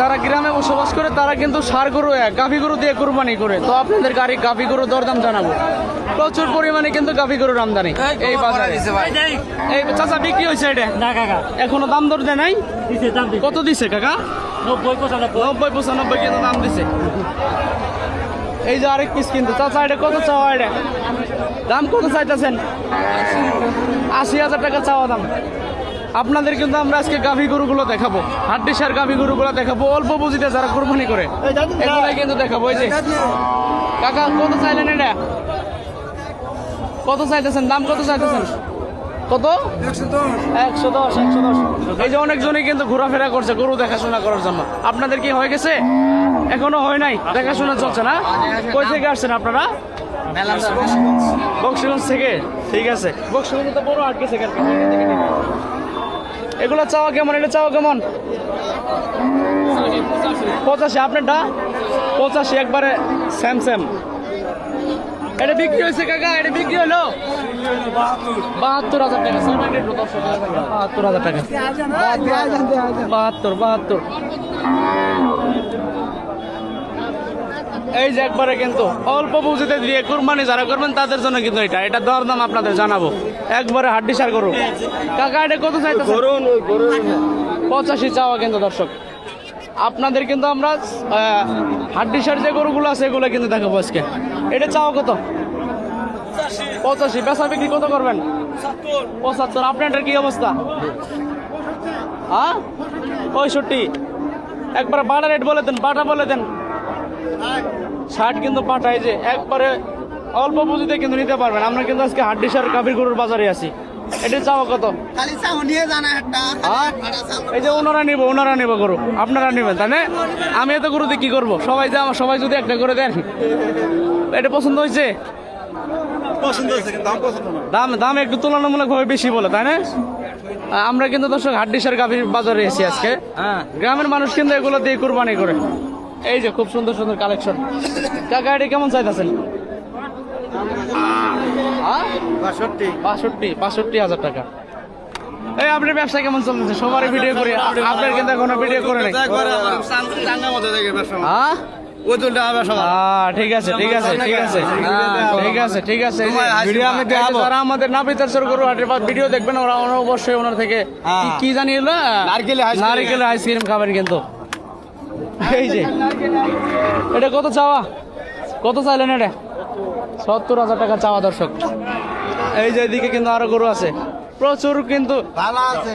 যারা গ্রামে বসবাস করে তারা কিন্তু সার গরু এক গাভী গরু দিয়ে কুরবানি করে। তো আপনাদের গাড়ি গাভী গরু দরদাম জানাব। প্রচুর পরিমাণে কিন্তু গাভী গরুর আমদানি এই বাজারে। এই চাচা বিক্রি হয়েছে এটা? না কাকা। এখনও দাম দর দেয় নাই? দিছে দাম দিছে। কত দিছে কাকা? নব্বই পঁচানব্বই। নব্বই পঁচানব্বই কিন্তু দাম দিছে। এই যে আরেক পিস কিন্তু। চাচা এটা কত চাওয়া এটা? দাম কত চাইতেছেন? আশি হাজার টাকা চাওয়া দাম। আপনাদের কিন্তু আমরা আজকে গাভী গরুগুলো দেখাবো। হাড্ডিসার গাভী গরুগুলো দেখাবো অল্প পুঁজিতে যারা কোরবানি করে এগুলাই কিন্তু দেখাবো এই যে। কাকা কত চাইলেন এটা? কত চাইতেছেন? দাম কত চাইতেছেন? কত? একশো দশ। একশো দশ এই যে অনেকজনই কিন্তু ঘোরাফেরা করছে গরু দেখাশোনা করার জন্য। আপনাদের কি হয়ে গেছে? এখনও হয় নাই? দেখাশোনা চলছে না? কই থেকে আসছেন আপনারা? বক্সিগঞ্জ থেকে। ঠিক আছে। বক্সিগঞ্জ তো বড় আট গেছে কেন? এগুলো চাওয়া কেমন? এটা চাওয়া কেমন? পঁচাশি। আপনারটা? পঁচাশি। একবারে স্যাম স্যাম এটা বিক্রি হয়েছে কাকা এটা বিক্রি হলো? বাহাত্তর হাজার টাকা বাহাত্তর হাজার টাকা। বাহাত্তর বাহাত্তর। এই যে একবারে কিন্তু অল্প পুঁজিতে দিয়ে কুরবানি যারা করবেন তাদের জন্য কিন্তু এটা। এটা দর দরদাম আপনাদের জানাব। একবারে হাড্ডি সার করুন কাকা এটা কত চাইতেছে পঁচাশি চাওয়া কিন্তু দর্শক। আপনাদের কিন্তু আমরা হাড্ডি সার যে গরুগুলো আছে এগুলো কিন্তু দেখাবো আজকে। এটা চাওয়া কত? পঁচাশি। বেচা বিক্রি কত করবেন? পঁচাত্তর। আপনার কি অবস্থা? হ্যাঁ? পঁয়ষট্টি। একবার বাটা রেট বলে দেন বাটা বলে দেন। ষাট। কিন্তু পাঠায় যে একবারে অল্প পুঁজিতে কিন্তু নিতে পারবেন। আমরা কিন্তু আজকে হাড্ডিসার কাবির গরুর বাজারে আছি। এটা চাওয়া কত? খালি চাও নিয়ে জানা একটা। হ্যাঁ? এই যে ওনারা নিব ওনারা নিব গরু। আপনারা নেবেন তাই না? আমি এত গরুতে কি করব? সবাই যে আমার সবাই যদি একটা করে দেন। এটা পছন্দ হয়েছে? পছন্দ হয়েছে কিন্তু দাম দাম দাম একটু তুলনামূলকভাবে বেশি বলে তাই না? আমরা কিন্তু দর্শক হাড্ডিসার গাভীর বাজারে এসেছি আজকে। গ্রামের মানুষ কিন্তু এগুলো দিয়ে কুরবানি করে। এই যে খুব সুন্দর সুন্দর কালেকশন কাকা এটা কেমন চাইতেছেন বাষট্টি। বাষট্টি বাষট্টি হাজার টাকা। এই আপনার ব্যবসা কেমন চলতেছে? সবারই ভিডিও করি। আপনার কিন্তু এখনও ভিডিও করে নাই। হ্যাঁ? আহ, ঠিক আছে ঠিক আছে ঠিক আছে। ঠিক আছে। ঠিক আছে ভিডিও আমি যারা আমাদের নাপিতার সর গরু ভিডিও দেখবেন ওরা ওরা অবশ্যই ওনার থেকে কি- জানি আইসক্রিম খাবেন কিন্তু। এই যে। এটা কত চাওয়া? কত চাইলেন এটা? সত্তর হাজার টাকা চাওয়া দর্শক। এই যে এদিকে কিন্তু আরও গরু আছে। প্রচুর কিন্তু ভালো আছে।